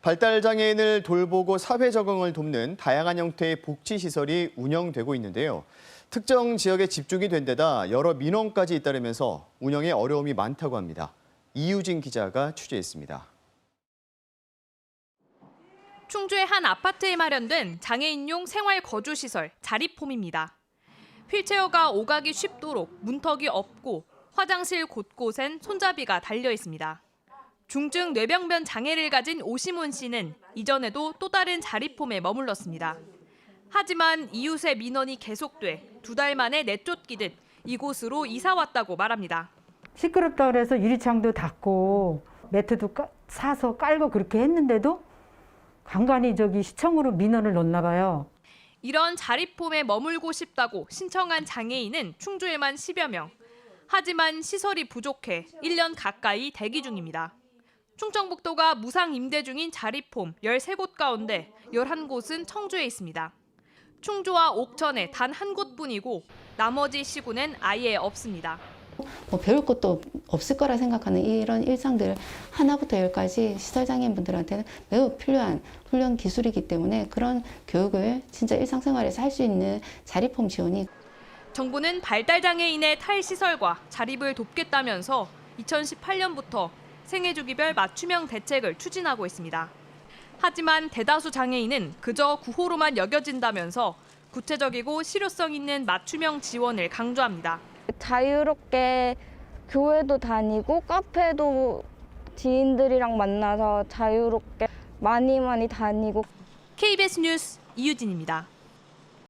발달 장애인을 돌보고 사회 적응을 돕는 다양한 형태의 복지 시설이 운영되고 있는데요. 특정 지역에 집중이 된 데다 여러 민원까지 잇따르면서 운영에 어려움이 많다고 합니다. 이유진 기자가 취재했습니다. 충주의 한 아파트에 마련된 장애인용 생활 거주 시설 자립홈입니다. 휠체어가 오가기 쉽도록 문턱이 없고 화장실 곳곳엔 손잡이가 달려 있습니다. 중증 뇌병변 장애를 가진 오시문 씨는 이전에도 또 다른 자립홈에 머물렀습니다. 하지만 이웃의 민원이 계속돼 두 달 만에 내쫓기듯 이곳으로 이사 왔다고 말합니다. 시끄럽다 그래서 유리창도 닫고 매트도 까- 사서 깔고 그렇게 했는데도 간간히 저기 시청으로 민원을 넣나 봐요. 이런 자립홈에 머물고 싶다고 신청한 장애인은 충주에만 10여 명. 하지만 시설이 부족해 1년 가까이 대기 중입니다. 충청북도가 무상 임대 중인 자립홈 13곳 가운데 11곳은 청주에 있습니다. 충주와 옥천에 단 한 곳뿐이고 나머지 시군엔 아예 없습니다. 뭐 배울 것도 없을 거라 생각하는 이런 일상들 하나부터 열까지 시설장애인 분들한테는 매우 필요한 훈련 기술이기 때문에 그런 교육을 진짜 일상생활에서 할 수 있는 자립홈 지원이 정부는 발달장애인의 탈시설과 자립을 돕겠다면서 2018년부터 생애 주기별 맞춤형 대책을 추진하고 있습니다. 하지만 대다수 장애인은 그저 구호로만 여겨진다면서 구체적이고 실효성 있는 맞춤형 지원을 강조합니다. 자유롭게 교회도 다니고 카페도 지인들이랑 만나서 자유롭게 많이 많이 다니고 KBS 뉴스 이유진입니다.